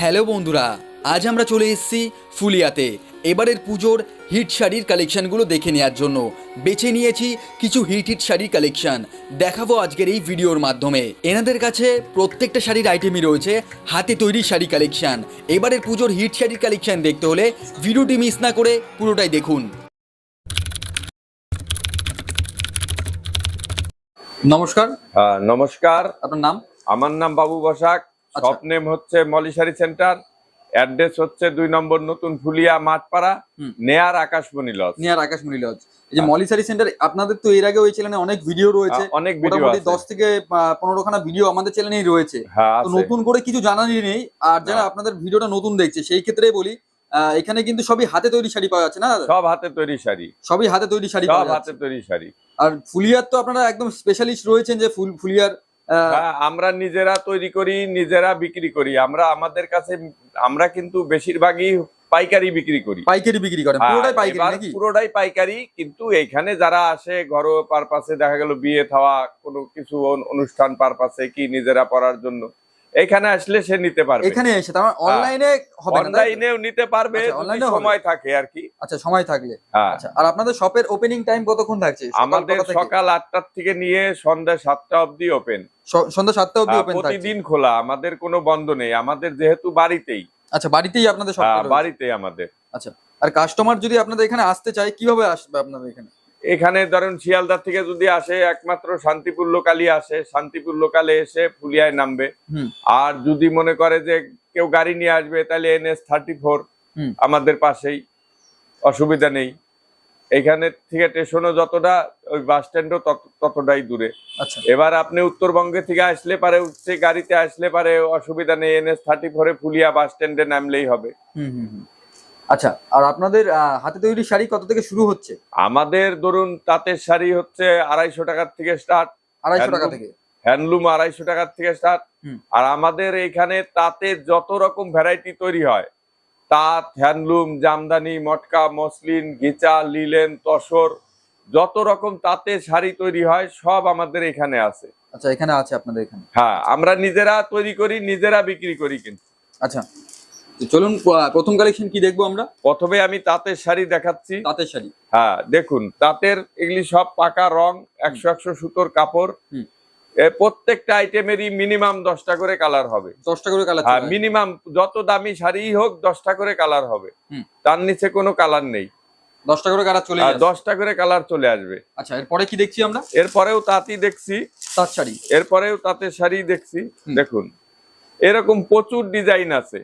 Hello বন্ধুরা আজ আমরা চলে এসেছি ফুলিয়াতে। এবারের পুজোর হিট শাড়ির কালেকশানগুলো দেখে নেওয়ার জন্য। বেছে নিয়েছি কিছু হিট হিট শাড়ির কালেকশন। দেখাবো আজকের এই ভিডিওর মাধ্যমে। এনাদের কাছে প্রত্যেকটা শাড়ির আইটেমই রয়েছে হাতে তৈরি শাড়ি কালেকশান। এবারের পুজোর হিট শাড়ির কালেকশান দেখতে হলে ভিডিওটি মিস না করে পুরোটাই দেখুন। নমস্কার। নমস্কার। আপনার নাম? আমার নাম বাবু বসাক। শপ নেম হচ্ছে মলিশারি সেন্টার অ্যাড্রেস হচ্ছে দুই নম্বর নতুন ফুলিয়া মাঠপাড়া নেয়ার আকাশমণি লজ নিয়ার আকাশমণি লজ এই যে মলিসারি সেন্টার আপনাদের তো এর আগে ওই চ্যানেলে অনেক ভিডিও রয়েছে। অনেক ভিডিও দশ থেকে পনেরো খানা ভিডিও আমাদের চ্যানেলেই রয়েছে। হ্যাঁ তো নতুন করে কিছু জানারই নেই। আর যারা আপনাদের ভিডিওটা নতুন দেখছে সেই ক্ষেত্রে বলি এখানে কিন্তু সবই হাতে তৈরি শাড়ি পাওয়া যাচ্ছে না সব হাতে তৈরি শাড়ি। সবই হাতে তৈরি শাড়ি সব হাতে তৈরি শাড়ি। আর ফুলিয়ার তো আপনারা একদম স্পেশালিস্ট রয়েছেন যে ফুল ফুলিয়ার আমরা নিজেরা তৈরি করি নিজেরা বিক্রি করি। আমরা আমাদের কাছে আমরা কিন্তু বেশিরভাগই পাইকারি বিক্রি করি। পাইকারি বিক্রি করেন হ্যাঁ, পুরোটাই পাইকারি নাকি? পুরোটাই পাইকারি কিন্তু এইখানে যারা আসে ঘর পারপাসে দেখা গেল বিয়ে থাওয়া কোনো কিছু অনু- অনুষ্ঠান পারপাসে কি নিজেরা পড়ার জন্য এখানে আসলে সে নিতে পারবে। এখানে এসে তার অনলাইনে হবে না অনলাইনেও নিতে পারবে আচ্ছা, যদি সময় থাকে আর কি। আচ্ছা সময় থাকলে। হ্যাঁ। আচ্ছা আর আপনাদের শপের ওপেনিং টাইম কতক্ষণ থাকছে? আমাদের সকাল আটটার থেকে নিয়ে সন্ধ্যা সাতটা অবধি ওপেন সন্ধ্যা সাতটা অবধি ওপেন থাকছে। প্রতিদিন খোলা আমাদের কোনো বন্ধ নেই। আমাদের যেহেতু বাড়িতেই। আচ্ছা বাড়িতেই আপনাদের সব হ্যাঁ, বাড়িতেই আমাদের। আচ্ছা আর কাস্টমার যদি আপনাদের এখানে আসতে চায় কীভাবে আসবে আপনাদের এখানে? এখানে ধরেন শিয়ালদা থেকে যদি আসে একমাত্র শান্তিপুর লোকালই আসে শান্তিপুর লোকালে এসে ফুলিয়ায় নামবে। আর যদি মনে করে যে কেউ গাড়ি নিয়ে আসবে তাহলে এনএস থার্টি ফোর আমাদের পাশেই অসুবিধা নেই। এখানে থেকে স্টেশনও যতটা ওই বাস স্ট্যান্ডও ততটাই দূরে। আচ্ছা। এবার আপনি উত্তরবঙ্গে থেকে আসলে পারে উঠছে গাড়িতে আসলে পারে অসুবিধা নেই এনএস থার্টি ফোরে ফুলিয়া বাস স্ট্যান্ডে নামলেই হবে। হুম হুম হুম। আচ্ছা আর আপনাদের হাতে তৈরি শাড়ি কত থেকে শুরু হচ্ছে? আমাদের ধরুন তাঁতের শাড়ি হচ্ছে আড়াইশো টাকার থেকে স্টার্ট আড়াইশো টাকা থেকে? হ্যান্ডলুম আড়াইশো টাকার থেকে স্টার্ট আর আমাদের এখানে তাতে যত রকম ভ্যারাইটি তৈরি হয় তাঁত হ্যান্ডলুম জামদানি মটকা মসলিন গিচা লিলেন তসর যত রকম তাতে শাড়ি তৈরি হয় সব আমাদের এখানে আছে। আচ্ছা এখানে আছে আপনাদের এখানে? হ্যাঁ আমরা নিজেরা তৈরি করি নিজেরা বিক্রি করি কিন্তু। আচ্ছা চলুন প্রথম কালেকশন কি দেখব আমরা? প্রথমে আমি তাঁতের শাড়ি দেখাচ্ছি। তাঁতের শাড়ি। হ্যাঁ দেখুন তাঁতের এগুলি সব পাকা রং একশো একশো সুতোর কাপড়। প্রত্যেকটা আইটেমেরই মিনিমাম দশটা করে কালার হবে। দশটা করে কালার হ্যাঁ মিনিমাম যত দামি শাড়ি হোক দশটা করে কালার হবে। তার নিচে কোনো কালার নেই। দশটা করে কালার চলে দশটা করে কালার চলে আসবে। আচ্ছা এরপরে কি দেখছি আমরা? এরপরেও তাঁতি দেখছি। তাঁত শাড়ি। এরপরেও তাঁতের শাড়ি দেখছি। দেখুন এরকম প্রচুর ডিজাইন আছে।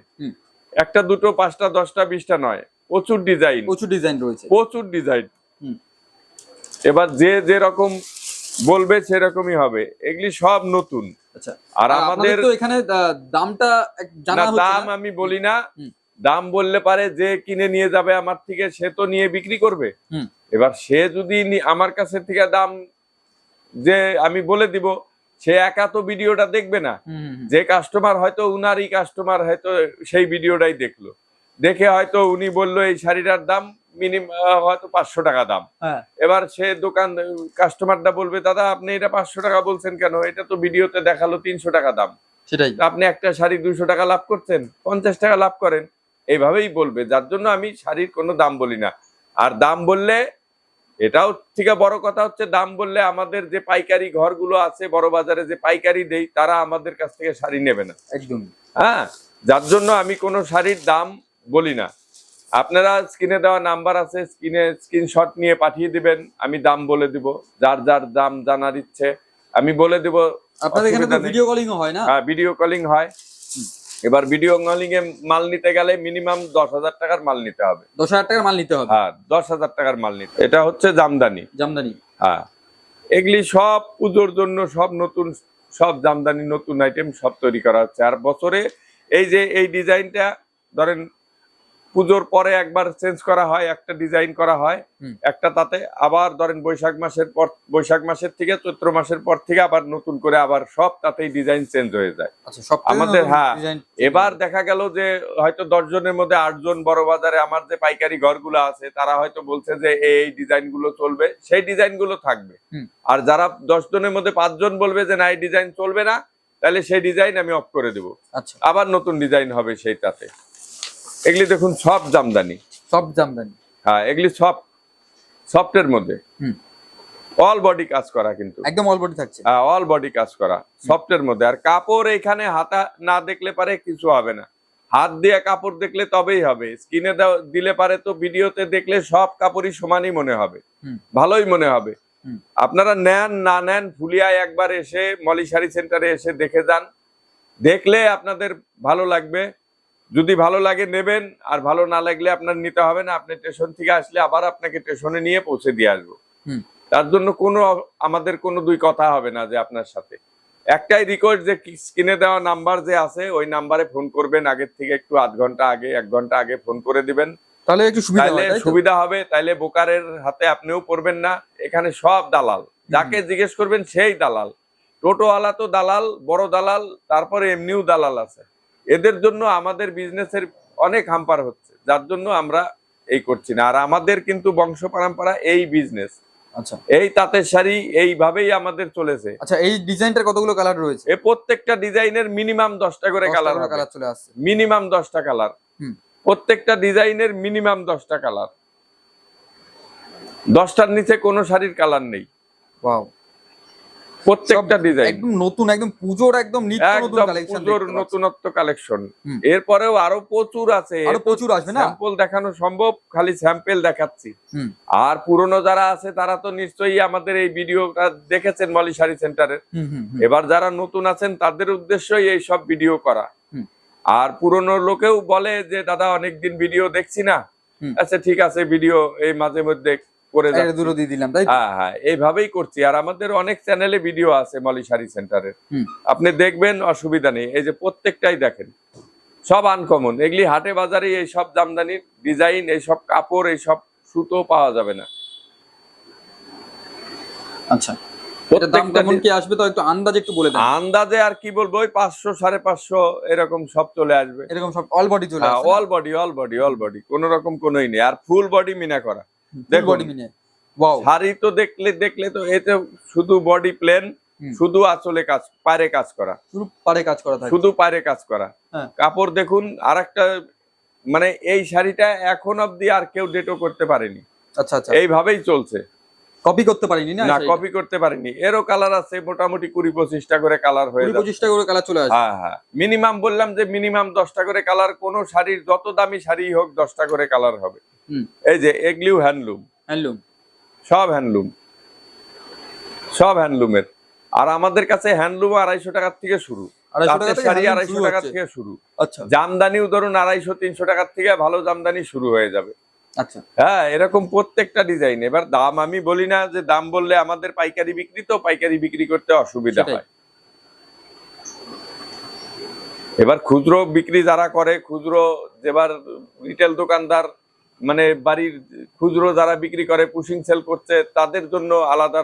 একটা দুটো পাঁচটা দশটা বিশটা নয়। প্রচুর ডিজাইন প্রচুর ডিজাইন রয়েছে। প্রচুর ডিজাইন এবার যে যেরকম বলবে সেরকমই হবে। এগুলি সব নতুন। আচ্ছা। আর আমাদের আমাদের তো এখানে দামটা জানা হচ্ছে দাম আমি বলি না। দাম বললে পারে যে কিনে নিয়ে যাবে আমার থেকে সে তো নিয়ে বিক্রি করবে। এবার সে যদি আমার কাছে থেকে দাম যে আমি বলে দিব সে একা তো ভিডিওটা দেখবে না। যে কাস্টমার হয়তো উনারই কাস্টমার হয়তো সেই ভিডিওটাই দেখল। দেখে হয়তো উনি বলল এই শাড়িটার দাম মিনিমাম হয়তো পাঁচশো টাকা দাম। হ্যাঁ। এবার সে দোকান কাস্টমারটা বলবে দাদা আপনি এটা পাঁচশো টাকা বলছেন কেন? এটা তো ভিডিওতে দেখাল তিনশো টাকা দাম। সেটাই। আপনি একটা শাড়ি দুশো টাকা লাভ করছেন পঞ্চাশ টাকা লাভ করেন। এইভাবেই বলবে যার জন্য আমি শাড়ির কোনো দাম বলি না। আর দাম বললে এটাও থেকে বড় কথা হচ্ছে দাম বললে আমাদের যে পাইকারি ঘরগুলো আছে বড় বাজারে যে পাইকারি দেই তারা আমাদের কাছ থেকে শাড়ি নেবে না। একদম। হ্যাঁ? যার জন্য আমি কোনো শাড়ির দাম বলি না। আপনারা স্ক্রিনে দেওয়া নাম্বার আছে স্ক্রিনে স্ক্রিনশট নিয়ে পাঠিয়ে দিবেন আমি দাম বলে দিব। যার যার দাম জানার ইচ্ছে আমি বলে দিব। আপনাদের এখানে ভিডিও কলিং হয় না? হ্যাঁ ভিডিও কলিং হয়। এবার ভিডিও কলিং এ মাল নিতে গেলে মিনিমাম দশ হাজার টাকার মাল নিতে হবে। দশ হাজার টাকার মাল নিতে হবে? হ্যাঁ দশ হাজার টাকার মাল নিতে। এটা হচ্ছে জামদানি। জামদানি। হ্যাঁ এগুলি সব পুজোর জন্য সব নতুন সব জামদানি নতুন আইটেম সব তৈরি করা হচ্ছে। আর বছরে এই যে এই ডিজাইনটা ধরেন পুজোর পরে একবার চেঞ্জ করা হয় একটা ডিজাইন করা হয়। একটা তাতে আবার ধরেন বৈশাখ মাসের পর বৈশাখ মাসের থেকে চৈত্র মাসের পর থেকে আবার নতুন করে আবার সব তাতেই ডিজাইন চেঞ্জ হয়ে যায়। আচ্ছা সব আমাদের, হ্যাঁ, এবার দেখা গেল যে হয়তো দশ জনের মধ্যে আটজন বড় বাজারে আমার যে পাইকারি ঘরগুলো আছে তারা হয়তো বলছে যে এই ডিজাইনগুলো চলবে সেই ডিজাইনগুলো থাকবে আর যারা দশ জনের মধ্যে পাঁচজন বলবে যে না এই ডিজাইন চলবে না তাহলে সেই ডিজাইন আমি অফ করে দেবো। আচ্ছা। আবার নতুন ডিজাইন হবে সেইটাতে। এগুলি দেখুন সব জামদানি। সব জামদানি। হ্যাঁ এগুলি সব সফটের মধ্যে। অল বডি কাজ করা কিন্তু। একদম অলবডি থাকছে। হ্যাঁ অল বডি কাজ করা সফটের মধ্যে। আর কাপড় এখানে হাতা না দেখলে পারে কিছু হবে না। হাত দিয়ে কাপড় দেখলে তবেই হবে। স্কিনে দিলে পারে তো ভিডিওতে দেখলে সব কাপড়ই সমানই মনে হবে। ভালোই মনে হবে। আপনারা নেন না নেন ফুলিয়ায় একবার এসে মলি শাড়ি সেন্টারে এসে দেখে যান। দেখলে আপনাদের ভালো লাগবে। যদি ভালো লাগে নেবেন আর ভালো না লাগলে আপনার নিতে হবে না। আপনি স্টেশন থেকে আসলে আবার আপনাকে স্টেশনে নিয়ে পৌঁছে দিয়ে আসব। তার জন্য কোনো আমাদের কোনো দুই কথা হবে না যে আপনার সাথে। একটাই রিকোয়েস্ট যে স্ক্রিনে দেওয়া নাম্বার যে আছে ওই নাম্বারে ফোন করবেন। আগের থেকে একটু আধ ঘণ্টা আগে এক ঘণ্টা আগে ফোন করে দিবেন। তাহলে একটু সুবিধা হবে তাইলে বোকারের হাতে আপনিও পড়বেন না। এখানে সব দালাল। যাকে জিজ্ঞেস করবেন সেই দালাল। টোটোওয়ালা তো দালাল বড় দালাল তারপরে এমনিও দালাল আছে। এদের জন্য আমাদের বিজনেসের অনেক হাম্পার হচ্ছে যার জন্য আমরা এই করছি না। আর আমাদের কিন্তু বংশ পরম্পরা এই বিজনেস আচ্ছা। এই তাঁতের শাড়ি এইভাবেই আমাদের চলেছে। আচ্ছা এই ডিজাইনটার কতগুলো কালার রয়েছে? প্রত্যেকটা ডিজাইনের মিনিমাম দশটা করে কালার কালার চলে আসছে। মিনিমাম দশটা কালার প্রত্যেকটা ডিজাইনের মিনিমাম দশটা কালার দশটার নিচে কোনো শাড়ির কালার নেই। ওয়াও প্রত্যেকটা ডিজাইন একদম নতুন একদম পুজোর একদম নিত্য নতুন কালেকশন পুজোর নতুনত্ব কালেকশন। এরপরেও আরও প্রচুর আছে। আরও প্রচুর আসবে না? স্যাম্পল দেখানো সম্ভব খালি স্যাম্পল দেখাচ্ছি। আর পুরনো যারা আছে তারা তো নিশ্চয়ই আমাদের এই ভিডিওটা দেখেছেন মলি শাড়ি সেন্টারের। এবার যারা নতুন আছেন তাদের উদ্দেশ্যই এই সব ভিডিও করা। আর পুরনো লোকেও বলে যে দাদা অনেকদিন ভিডিও দেখছি না। আচ্ছা ঠিক আছে ভিডিও এই মাঝে মধ্যে করে দুটো দিয়ে দিলাম তাই হ্যাঁ হ্যাঁ এইভাবেই করছি। আর আমাদের অনেক চ্যানেলে ভিডিও আছে মলি শাড়ি সেন্টারের আপনি দেখবেন অসুবিধা নেই। এই যে প্রত্যেকটাই দেখেন। সব আনকমন এগুলি হাটে বাজারে এই সব জামদানির ডিজাইন এই সব কাপড় এই সব সুতো পাওয়া যাবে না। আচ্ছা। দাম কেমন কি আসবে? তো একটু একটু বলে আন্দাজে আর কি বলব? ওই পাঁচশো সাড়ে পাঁচশো এরকম সব চলে আসবে। এরকম সব অল বডি চলে all body all body all body কোন রকম কোনোই নেই। আর ফুল বডি মিনা করা। ফুল দেখুন। বডি ওয়াও শাড়ি তো দেখলে দেখলে তো এতে শুধু বডি প্লেন শুধু আঁচলে কাজ পারে কাজ করা। শুধু পারে কাজ করা শুধু পারে কাজ করা। হ্যাঁ। কাপড় দেখুন আর মানে এই শাড়িটা এখন অব্দি আর কেউ ডেটও করতে পারেনি। আচ্ছা আচ্ছা। এইভাবেই চলছে। কপি করতে পারিনি না কপি করতে পারেনি। এরও কালার আছে মোটামুটি কুড়ি পঁচিশটা করে কালার হয়ে পঁচিশটা করে কালার চলে আসবে হ্যাঁ হ্যাঁ। মিনিমাম বললাম যে মিনিমাম দশটা করে কালার কোন শাড়ির যত দামি শাড়ি হোক দশটা করে কালার হবে। এই যে এগুলিও হ্যান্ডলুম। হ্যান্ডলুম। সব হ্যান্ডলুম। সব হ্যান্ডলুমের। আর আমাদের কাছে হ্যান্ডলুম আড়াইশো টাকার থেকে শুরু। আড়াইশো টাকা তাঁতের থেকে শাড়ি আড়াইশো টাকার থেকে শুরু। আচ্ছা। জামদানিও ধরুন আড়াইশো তিনশো টাকার থেকে ভালো জামদানি শুরু হয়ে যাবে। আচ্ছা। হ্যাঁ এরকম প্রত্যেকটা ডিজাইন। এবার দাম আমি বলি না যে দাম বললে আমাদের পাইকারি বিক্রি তো পাইকারি বিক্রি করতে অসুবিধা হয়। এবার খুচরো বিক্রি যারা করে খুচরো যেবার রিটেল দোকানদার মানে বাড়ির খুচরো যারা বিক্রি করে পুশিং সেল করছে তাদের জন্য আলাদা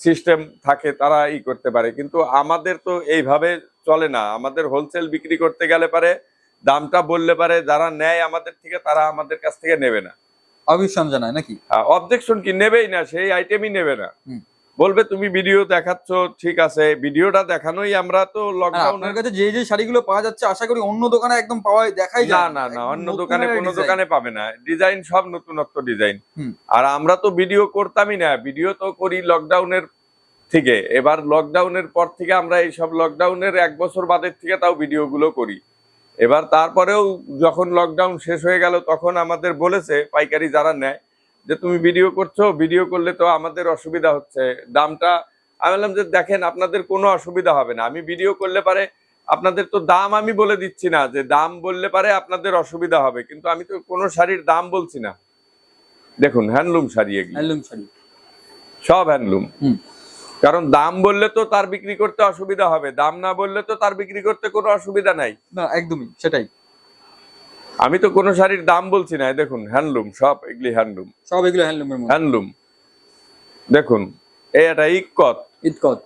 সিস্টেম থাকে তারা ই করতে পারে। কিন্তু আমাদের তো এইভাবে চলে না। আমাদের হোলসেল বিক্রি করতে গেলে পারে দামটা বললে পারে যারা নেয় আমাদের থেকে তারা আমাদের কাছ থেকে নেবে না। অবজেকশন জানায় নাকি? অবজেকশন কি? নেবেই না সেই আইটেমই নেবে না। বলবে তুমি ভিডিও দেখাচ্ছ ঠিক আছে। ভিডিওটা দেখানোই আমরা তো আর লকডাউনে কাছে যে যে শাড়িগুলো পাওয়া যাচ্ছে আশা করি অন্য দোকানে একদম পাওয়া দেখাই না না না অন্য দোকানে কোনো দোকানে পাবে না। ডিজাইন সব নতুনত্ব ডিজাইন আর আমরা তো ভিডিও করতামই না। ভিডিও তো করি লকডাউনের থেকে। এবার লকডাউনের পর থেকে আমরা এই সব লকডাউনের এক বছর বাদের থেকে তাও ভিডিও গুলো করি। এবার তারপরেও যখন লকডাউন শেষ হয়ে গেল তখন আমাদের বলেছে পাইকারি যারা নেয় যে তুমি ভিডিও করছ ভিডিও করলে তো আমাদের অসুবিধা হচ্ছে। দামটা আমি বললাম যে দেখেন আপনাদের কোনো অসুবিধা হবে না। আমি ভিডিও করলে পারে আপনাদের তো দাম আমি বলে দিচ্ছি না যে দাম বললে পারে আপনাদের অসুবিধা হবে। কিন্তু আমি তো কোনো শাড়ির দাম বলছি না। দেখুন হ্যান্ডলুম শাড়ি এগুলি। হ্যান্ডলুম শাড়ি। সব হ্যান্ডলুম। কারণ দাম বললে তো তার বিক্রি করতে অসুবিধা হবে। দাম না বললে তো তার বিক্রি করতে কোনো অসুবিধা নাই। না একদমই সেটাই। আমি তো কোনো শাড়ির দাম বলছি না দেখুন হ্যান্ডলুম সব এগুলি হ্যান্ডলুম সব এগুলো হ্যান্ডলুম হ্যান্ডলুম দেখুন একটা ইকত ইতকত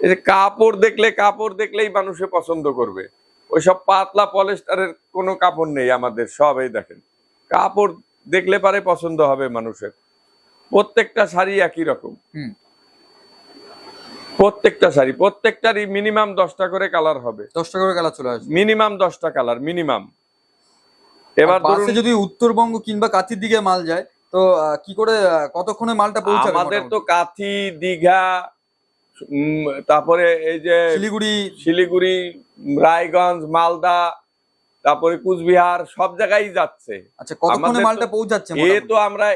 এই যে কাপড় দেখলে কাপড় দেখলেই মানুষে পছন্দ করবে। ওই সব পাতলা পলেস্টারের কোনো কাপড় নেই আমাদের সব এই দেখেন। কাপড় দেখলে পারে পছন্দ হবে মানুষের। প্রত্যেকটা শাড়ি একই রকম। প্রত্যেকটা শাড়ি প্রত্যেকটারই মিনিমাম দশটা করে কালার হবে। দশটা করে কালার চলে আসবে। মিনিমাম দশটা কালার মিনিমাম এবার বাসে যদি উত্তরবঙ্গ কিংবা কাঁথির দিকে মাল যায় তো কি করে কতক্ষণে মালটা পৌঁছাবে আমাদের তো কাঁথি দীঘা উম, তারপরে এই যে শিলিগুড়ি। শিলিগুড়ি রায়গঞ্জ মালদা তারপরে কুচবিহার সব জায়গায় যাচ্ছে। আচ্ছা কতক্ষণে মালটা পৌঁছাচ্ছে এ তো আমরা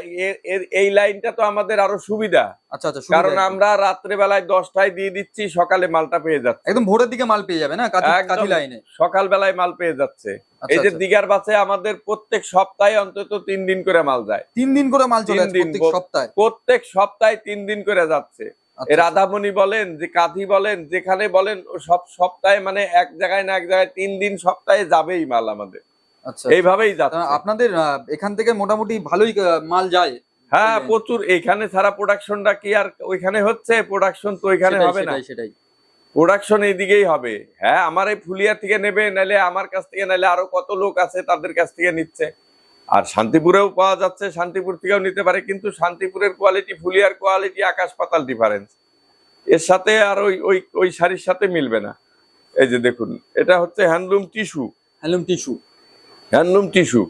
এই লাইনটা তো আমাদের আরও সুবিধা। আচ্ছা আচ্ছা কারণ আমরা রাত্রে বেলায় দশটায় দিয়ে দিচ্ছি সকালে মালটা পেয়ে যাচ্ছে। একদম ভোরের দিকে মাল পেয়ে যাবে না? কাঁথি লাইনে? সকাল বেলায় মাল পেয়ে যাচ্ছে। এই যে। দিঘার বাসে আমাদের প্রত্যেক সপ্তাহে অন্তত তিন দিন করে মাল যায়। তিন দিন করে মাল চলে প্রত্যেক সপ্তাহে? প্রত্যেক সপ্তাহে তিন দিন করে যাচ্ছে। রাধামণি বলেন যে কাঁথি বলেন যেখানে বলেন সব সপ্তাহে মানে এক জায়গায় না এক জায়গায় তিন দিন সপ্তাহে যাবেই মাল আমাদের। আচ্ছা এইভাবেই যাচ্ছে। আপনাদের এখান থেকে মোটামুটি ভালোই মাল যায়। হ্যাঁ প্রচুর। এখানে ছাড়া প্রোডাকশনটা কি আর ওইখানে হচ্ছে? প্রোডাকশন তো ওইখানে হবে না। সেটাই সেটাই। প্রোডাকশন এইদিকেই হবে। হ্যাঁ আমার এই ফুলিয়া থেকে নেবে নাহলে আমার কাছ থেকে নাহলে আরও কত লোক আছে তাদের কাছ থেকে নিচ্ছে। আর শান্তিপুরেও পাওয়া যাচ্ছে শান্তিপুর থেকেও নিতে পারে কিন্তু শান্তিপুরের কোয়ালিটি ফুলিয়ার কোয়ালিটি আকাশ পাতাল ডিফারেন্স এর সাথে আর ওই ওই ওই শাড়ির সাথে মিলবে না। এই যে দেখুন এটা হচ্ছে handloom tissue. Handloom tissue. Handloom tissue.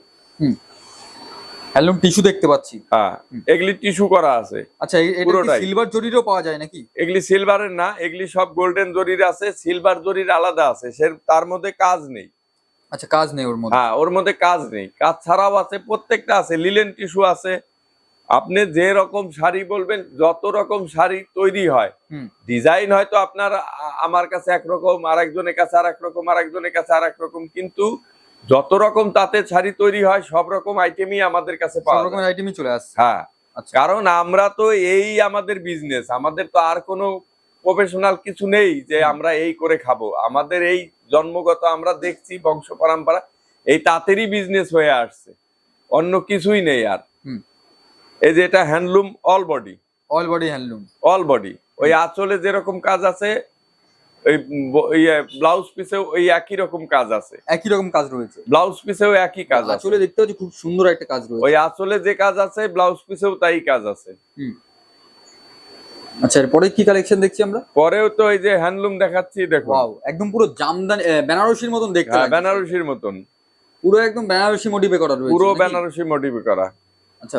Handloom tissue দেখতে পাচ্ছি। হ্যাঁ এগুলি টিস্যু করা আছে আচ্ছা পুরোটাই। সিলভার জরিরও পাওয়া যায় নাকি? এগুলি সিলভারের না এগুলি সব গোল্ডেন জরির আছে সিলভার জরির আলাদা আছে সে তার মধ্যে কাজ নেই। আচ্ছা কাজ নেই ওর মধ্যে? হ্যাঁ ওর মধ্যে কাজ নেই। কাজ ছাড়াও আছে প্রত্যেকটা আছে লিলেন টিস্যু আছে। আপনি যে রকম শাড়ি বলবেন যত রকম শাড়ি তৈরি হয় ডিজাইন হয়তো আপনার আমার কাছে একরকম আর একজনের কাছে আর একরকম আর একজনের কাছে আর একরকম কিন্তু যত রকম তাতে শাড়ি তৈরি হয় সব রকম আইটেমই আমাদের কাছে পাওয়া। রকমের আইটেমই চলে আসছে। হ্যাঁ। আচ্ছা। কারণ আমরা তো এই আমাদের বিজনেস আমাদের তো আর কোনো প্রফেশনাল কিছু নেই যে আমরা এই করে খাব। আমাদের এই জন্মগত আমরা দেখছি বংশ পরম্পরা এই তাঁতেরই বিজনেস হয়ে আসছে। অন্য কিছুই নেই আর। হুম। এই যে এটা handloom all body all body handloom all body ওই আঁচলে যেরকম কাজ আছে ওই ব্লাউজ পিসেও ওই একই রকম কাজ আছে। একই রকম কাজ রয়েছে। ব্লাউজ পিসেও একই কাজ আছে। দেখতে পাচ্ছি খুব সুন্দর একটা কাজ রয়েছে। ওই আঁচলে যে কাজ আছে ব্লাউজ পিসেও তাই কাজ আছে। আচ্ছা এরপরে কি কালেকশন দেখছি আমরা? পরেও তো এই যে হ্যান্ডলুম দেখাচ্ছি দেখো একদম পুরো জামদানি বেনারসির মতন দেখতে হ্যাঁ বেনারসির মতন। পুরো একদম বেনারসি মোটিভে করা রয়েছে পুরো? বেনারসি মোটিভ করা। আচ্ছা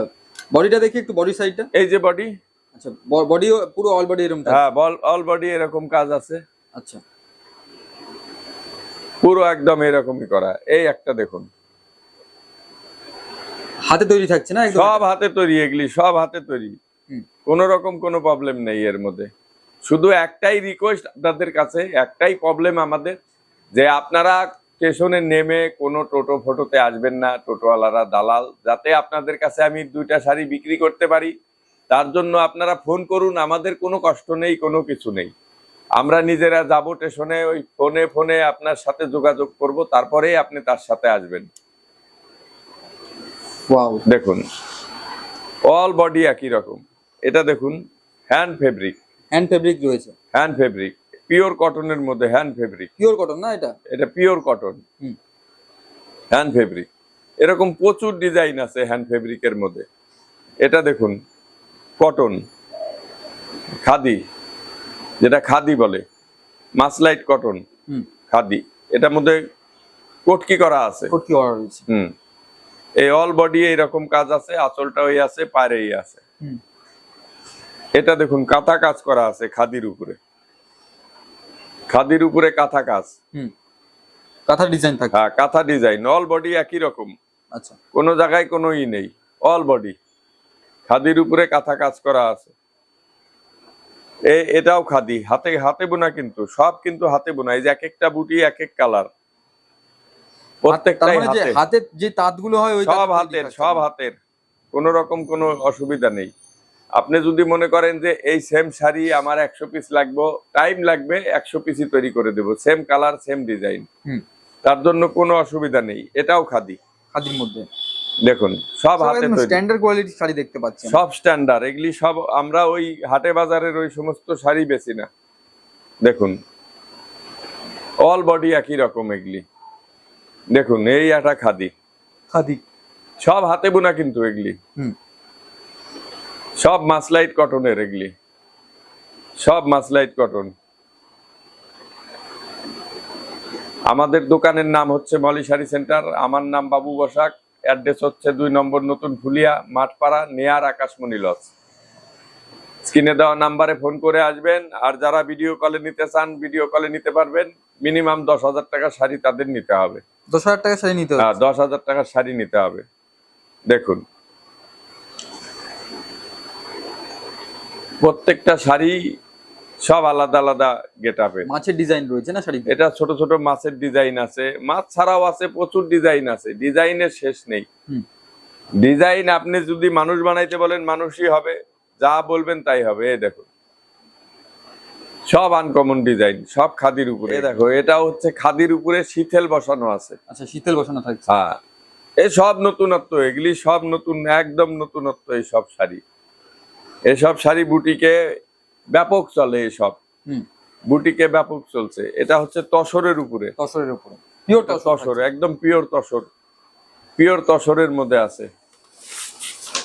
বডিটা দেখি একটু বডি সাইডটা এই যে বডি আচ্ছা বডি পুরো অল বডি এরকম হ্যাঁ বল অল বডি এরকম কাজ আছে। আচ্ছা। পুরো একদম এরকমই করা। এই একটা দেখুন। হাতে তৈরি থাকছে না সব হাতে তৈরি এগুলি সব হাতে তৈরি। কোন রকম কোনো প্রবলেম নেই এর মধ্যে। শুধু একটাই রিকোয়েস্ট আপনাদের কাছে একটাই প্রবলেম আমাদের যে আপনারা স্টেশনে নেমে কোনো টোটো ফোটোতে আসবেন না টোটোওয়ালারা দালাল যাতে আপনাদের কাছে আমি দুইটা শাড়ি বিক্রি করতে পারি। তার জন্য আপনারা ফোন করুন আমাদের কোনো কষ্ট নেই কোনো কিছু নেই। আমরা নিজেরা যাব স্টেশনে ওই ফোনে ফোনে আপনার সাথে যোগাযোগ করব তারপরেই আপনি তার সাথে আসবেন। দেখুন অল বডি একই রকম। এটা দেখুন হ্যান্ড ফেব্রিক হ্যান্ড ফেব্রিক রয়েছে। হ্যান্ড ফেব্রিক পিওর কটনের মধ্যে হ্যান্ড ফেব্রিক পিওর কটন না এটা? এটা পিওর কটন। হ্যান্ড ফেব্রিক এরকম প্রচুর ডিজাইন আছে হ্যান্ড ফেব্রিকের মধ্যে। এটা দেখুন কটন খাদি যেটা খাদি বলে। মাসলাইট কটন খাদি। এটার মধ্যে কটকি করা আছে। কোট করা রয়েছে। হুম। এই অল বডি এরকম কাজ আছে আঁচলটা ওই আছে পায়েই আছে। হুম। এটা দেখুন কাঁথা কাজ করা আছে খাদির উপরে। খাদির উপরে কাঁথা কাজ। কাঁথা ডিজাইন থাকে। হ্যাঁ কাঁথা ডিজাইন অল বডি একই রকম। আচ্ছা। কোনো জায়গায় কোনো ই নেই অল বডি খাদির উপরে কাঁথা কাজ করা আছে। এ এটাও খাদি হাতে হাতে বোনা কিন্তু সব কিন্তু হাতে বোনা এই যে এক একটা বুটি এক এক কালার। প্রত্যেকটাই মানে যে হাতে। হাতের যে তাঁতগুলো হয় ওই সব হাতের সব হাতের। কোনো রকম কোনো অসুবিধা নেই। আপনি যদি মনে করেন যে এই সেম শাড়ি আমার একশো পিস লাগবে টাইম লাগবে একশো পিসই তৈরি করে দেবো। সেম কালার সেম ডিজাইন তার জন্য কোনো অসুবিধা নেই। এটাও খাদি। খাদির মধ্যে। দেখুন সব হাতে স্ট্যান্ডার্ড কোয়ালিটির শাড়ি দেখতে পাচ্ছেন। সব স্ট্যান্ডার্ড এগুলি সব আমরা ওই হাটে বাজারের ওই সমস্ত শাড়ি বেচি না। দেখুন অল বডি একই রকম এগুলি। দেখুন এই একটা খাদি। খাদি। সব হাতে বোনা কিন্তু এগুলি। হুম। সব মাসলাইট কটনের এগুলি। সব মাসলাইট কটন। আমাদের দোকানের নাম হচ্ছে মলি শাড়ি সেন্টার। আমার নাম বাবু বসাক। অ্যাড্রেস হচ্ছে দুই নম্বর নতুন ফুলিয়া মাঠপাড়া নেয়ার আকাশমণি লজ। স্ক্রিনে দেওয়া নাম্বারে ফোন করে আসবেন। আর যারা ভিডিও কলে নিতে চান ভিডিও কলে নিতে পারবেন। মিনিমাম দশ হাজার টাকা শাড়ি তাদের নিতে হবে। দশ হাজার টাকা শাড়ি নিতে হবে হ্যাঁ দশ হাজার টাকার শাড়ি নিতে হবে। দেখুন। প্রত্যেকটা শাড়ি সব আলাদা আলাদা গেট আপে মাছের ডিজাইন রয়েছে না শাড়ি এটা ছোট ছোট মাছের ডিজাইন আছে। মাছ ছাড়াও আছে প্রচুর ডিজাইন আছে। ডিজাইনের শেষ নেই। ডিজাইন আপনি যদি মানুষ বানাইতে বলেন মানুষই হবে। যা বলবেন তাই হবে। এই দেখো। সব আনকমন ডিজাইন সব খাদির উপরে। দেখো। এটা হচ্ছে খাদির উপরে শীতেল বসানো আছে। আচ্ছা শীতল বসানো থাকছে। হ্যাঁ। এই সব নতুনত্ব এগুলি সব নতুন একদম নতুনত্ব এই সব শাড়ি। এসব শাড়ি বুটিকে ব্যাপক চলে এসব। হুম। বুটিকে ব্যাপক চলছে। এটা হচ্ছে তসরের উপরে। তসরের উপরে। পিওর তসর একদম পিওর তসর। পিওর তসরের মধ্যে আছে।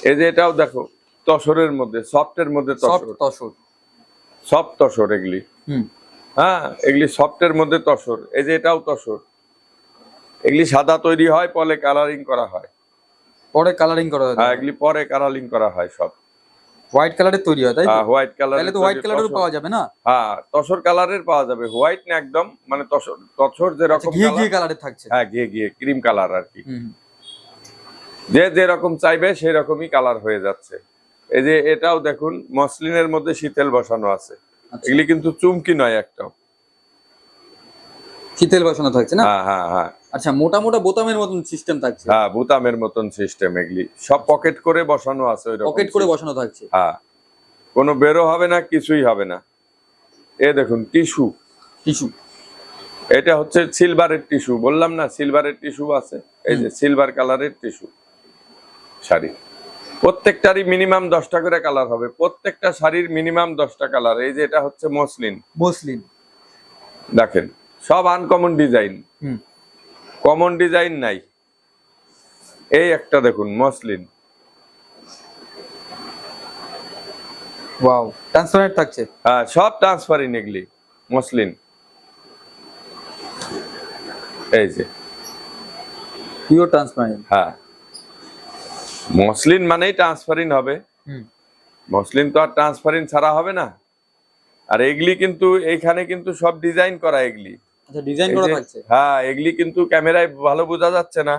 এই যে এটাও দেখো তসরের মধ্যে সফটের মধ্যে তসর। তসর। সফট তসর এগুলি। হুম। হ্যাঁ এগুলি সফটের মধ্যে তসর। এই যে এটাও তসর। এগুলি সাদা তৈরি হয় পরে কালারিং করা হয়। পরে কালারিং করা হয়। হ্যাঁ এগুলি পরে কালারিং করা হয় সব। হোয়াইট কালারের তৈরি হয় তাই হ্যাঁ হোয়াইট কালার তাহলে তো হোয়াইট পাওয়া যাবে না? হ্যাঁ তসর কালারের পাওয়া যাবে। হোয়াইট না একদম মানে তসর তসর যে ঘিয়ে colour- ঘিয়ে কালারের থাকছে। হ্যাঁ গিয়ে গিয়ে ক্রিম কালার আর কি। যে যে যেরকম চাইবে সেই রকমই কালার হয়ে যাচ্ছে। এই যে এটাও দেখুন মসলিনের মধ্যে শীতেল বসানো আছে। আচ্ছা। এগুলি কিন্তু চুমকি নয় একটাও। শীতল বসানো থাকছে না? হ্যাঁ হ্যাঁ হ্যাঁ। আচ্ছা মোটা মোটা বোতামের মতন সিস্টেম থাকছে। হ্যাঁ বুতামের মতন সিস্টেম এগুলি। সব পকেট করে বসানো আছে ওই পকেট করে বসানো থাকছে। হ্যাঁ। কোনো বেরো হবে না কিছুই হবে না। এ দেখুন টিস্যু টিস্যু এটা হচ্ছে সিলভারের টিস্যু বললাম না সিলভারের টিস্যু আছে। এই যে সিলভার কালারের টিস্যু শাড়ি। প্রত্যেকটারই মিনিমাম দশটা করে কালার হবে। প্রত্যেকটা শাড়ির মিনিমাম দশটা কালার এই যে এটা হচ্ছে মসলিন। মসলিন। দেখেন সব আনকমন ডিজাইন হুম। কমন ডিজাইন নাই। এই একটা দেখুন মসলিন। ওয়াও ট্রান্সপারেন্ট থাকছে। হ্যাঁ সব ট্রান্সফারিং এগুলি মসলিন। এই যে। পিওর ট্রান্সপারেন্ট হ্যাঁ। মসলিন মানেই ট্রান্সফারিং হবে। হুম। মসলিন তো আর ট্রান্সপারেন্ট ছাড়া হবে না। আর এগুলি কিন্তু এইখানে কিন্তু সব ডিজাইন করা এগুলি। আচ্ছা ডিজাইন করা থাকছে? হ্যাঁ এগুলি কিন্তু ক্যামেরায় ভালো বোঝা যাচ্ছে না।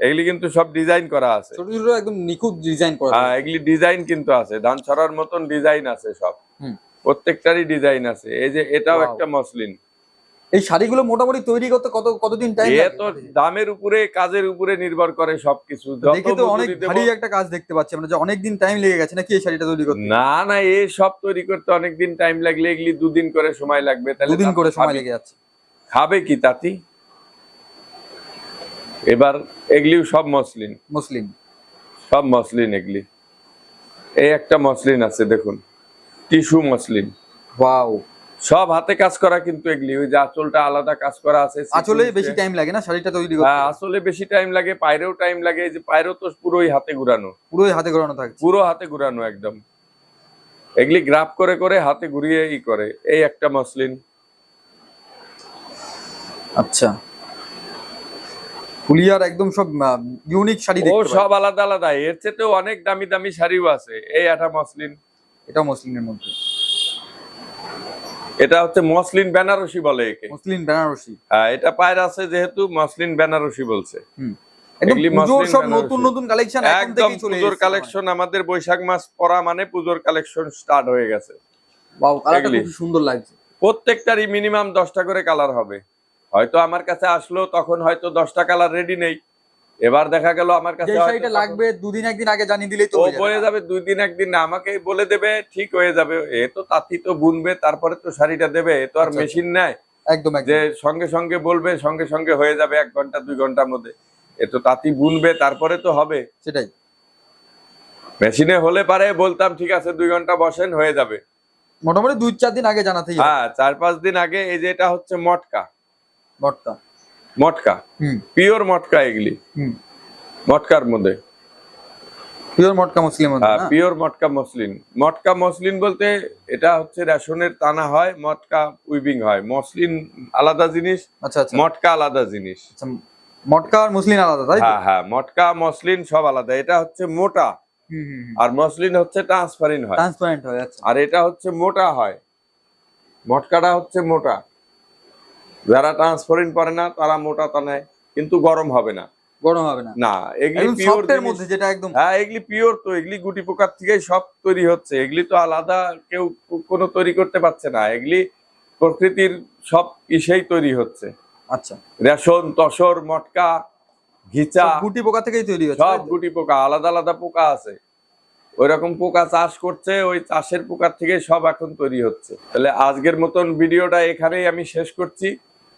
এগুলি কিন্তু সব ডিজাইন করা আছে। ছোট ছোট একদম নিখুঁত ডিজাইন করা হ্যাঁ এগুলি ডিজাইন কিন্তু আছে। ধান ছড়ার মতন ডিজাইন আছে সব। প্রত্যেকটারই ডিজাইন আছে। এই যে এটাও একটা মসলিন। এই শাড়িগুলো মোটামুটি তৈরি করতে কত কতদিন টাইম তো দামের উপরে কাজের উপরে নির্ভর করে সবকিছু। দেখে তো অনেক ভারী একটা কাজ দেখতে পাচ্ছি আমরা যে অনেক দিন টাইম লেগে গেছে নাকি এই শাড়িটা তৈরি করতে? না না এই সব তৈরি করতে অনেকদিন টাইম লাগলে এগুলি দুদিন করে সময় লাগবে। তাহলে দুদিন করে সময় লেগে যাচ্ছে। খাবে কি তাতি? এবার এগুলিও সব মসলিন। মুসলিম। সব মসলিন এগুলি। এই একটা মসলিন আছে দেখুন। Tissue muslin. ওয়াও। সব হাতে কাজ করা কিন্তু এগুলি। ওই যে আঁচলটা আলাদা কাজ করা আছে sequence বেশি টাইম লাগে না? শাড়িটা তৈরি হ্যাঁ আঁচলে বেশি টাইম লাগে পায়রেও টাইম লাগে। এই যে পায়রও তো পুরোই হাতে ঘুরানো। পুরোই হাতে ঘোরানো থাকে পুরো হাতে ঘুরানো একদম। এগুলি গ্রাফ করে করে হাতে ঘুরিয়ে ই করে। এই একটা মসলিন। আচ্ছা। ফুলিয়ার একদম সব ইউনিক শাড়ি ও দেখতে পাই। সব আলাদা আলাদা। এর চেয়েতেও অনেক দামি দামি শাড়িও আছে। এই একটা মসলিন। এটা মুসলিমের মধ্যে। এটা হচ্ছে মসলিন বেনারসি বলে একে। মুসলিম বেনারসি। হ্যাঁ, এটা পায়ের আছে যেহেতু মসলিন বেনারসি বলছে। সব নতুন নতুন কালেকশন একদম পুজোর কালেকশন আমাদের বৈশাখ মাস পড়া মানে পুজোর কালেকশন স্টার্ট হয়ে গেছে। কালারটা খুব সুন্দর লাগছে। প্রত্যেকটারই মিনিমাম দশটা করে কালার হবে। হয়তো আমার কাছে আসলো তখন হয়তো দশটা কালার রেডি নেই। এবার দেখা গেল আমার কাছে শাড়িটা লাগবে দুদিন একদিন আগে জানিয়ে দিলেই তো হয়ে যাবে। বলে যাবে দুই দিন একদিন না আমাকে বলে দেবে ঠিক হয়ে যাবে। এ তো তাঁতি তো বুনবে তারপরে তো শাড়িটা দেবে এ তো আর আচ্ছা, মেশিন নেয় একদম। যে সঙ্গে সঙ্গে বলবে সঙ্গে সঙ্গে হয়ে যাবে এক ঘণ্টা দুই ঘণ্টার মধ্যে। এ তো তাঁতি বুনবে তারপরে তো হবে। সেটাই। মেশিনে হলে পারে বলতাম ঠিক আছে দুই ঘণ্টা বসেন হয়ে যাবে। মোটামুটি দুই চার দিন আগে জানাতেই হবে। হ্যাঁ চার পাঁচ দিন আগে এই যে এটা হচ্ছে মটকা। মটকা। হুম। পিওর মটকা এগুলি? হুম। মটকার মধ্যে? পিওর মটকা মুসলিম মধ্যে পিওর মটকা মসলিন। মটকা মসলিন বলতে এটা হচ্ছে রেশনের টানা হয় মটকা উইভিং হয়। মসলিন আলাদা জিনিস আচ্ছা আচ্ছা। মটকা আলাদা জিনিস। আচ্ছা, মটকা আর মুসলিম আলাদা তাই হ্যাঁ হ্যাঁ মটকা মসলিন সব আলাদা। এটা হচ্ছে মোটা। আর মসলিন হচ্ছে ট্রান্সপারেন্ট হয়। ট্রান্সপারেন্ট হয় আচ্ছা। আর এটা হচ্ছে মোটা হয়। মটকাটা হচ্ছে মোটা। যারা ট্রান্সপারেন্ট করে না তারা মোটা টানায় কিন্তু গরম হবে না। গরম হবে না। না এগুলি পিওর সফটের মধ্যে যেটা একদম হ্যাঁ এগুলি পিওর তো এগুলি গুটি পোকার থেকেই সব তৈরি হচ্ছে। এগুলি তো আলাদা কেউ কোনো তৈরি করতে পারছে না। এগুলি প্রকৃতির সব ইসেই তৈরি হচ্ছে। আচ্ছা। রেশন তসর মটকা ঘিচা গুটি পোকা থেকেই তৈরি হচ্ছে সব গুটি পোকা আলাদা আলাদা পোকা আছে। ওই রকম পোকা চাষ করছে ওই চাষের পোকার থেকে সব এখন তৈরি হচ্ছে। তাহলে আজকের মতন ভিডিওটা এখানেই আমি শেষ করছি।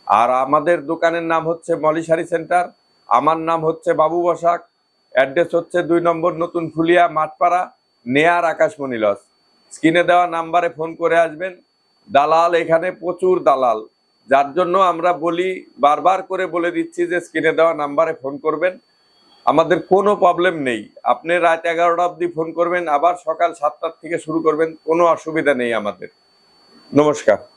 আর আমাদের দোকানের নাম হচ্ছে মলিশারি সেন্টার। আমার নাম হচ্ছে বাবু বসাক। অ্যাড্রেস হচ্ছে দুই নম্বর নতুন ফুলিয়া, মাঠপাড়া, নেয়ার আকাশমণি লস স্ক্রিনে দেওয়া নাম্বারে ফোন করে আসবেন। দালাল এখানে প্রচুর দালাল। যার জন্য আমরা বলি, বারবার করে বলে দিচ্ছি যে স্ক্রিনে দেওয়া নাম্বারে ফোন করবেন। আমাদের কোনো প্রবলেম নেই। আপনি রাত এগারোটা অবধি ফোন করবেন, আবার সকাল সাতটার থেকে শুরু করবেন, কোনো অসুবিধা নেই আমাদের। নমস্কার।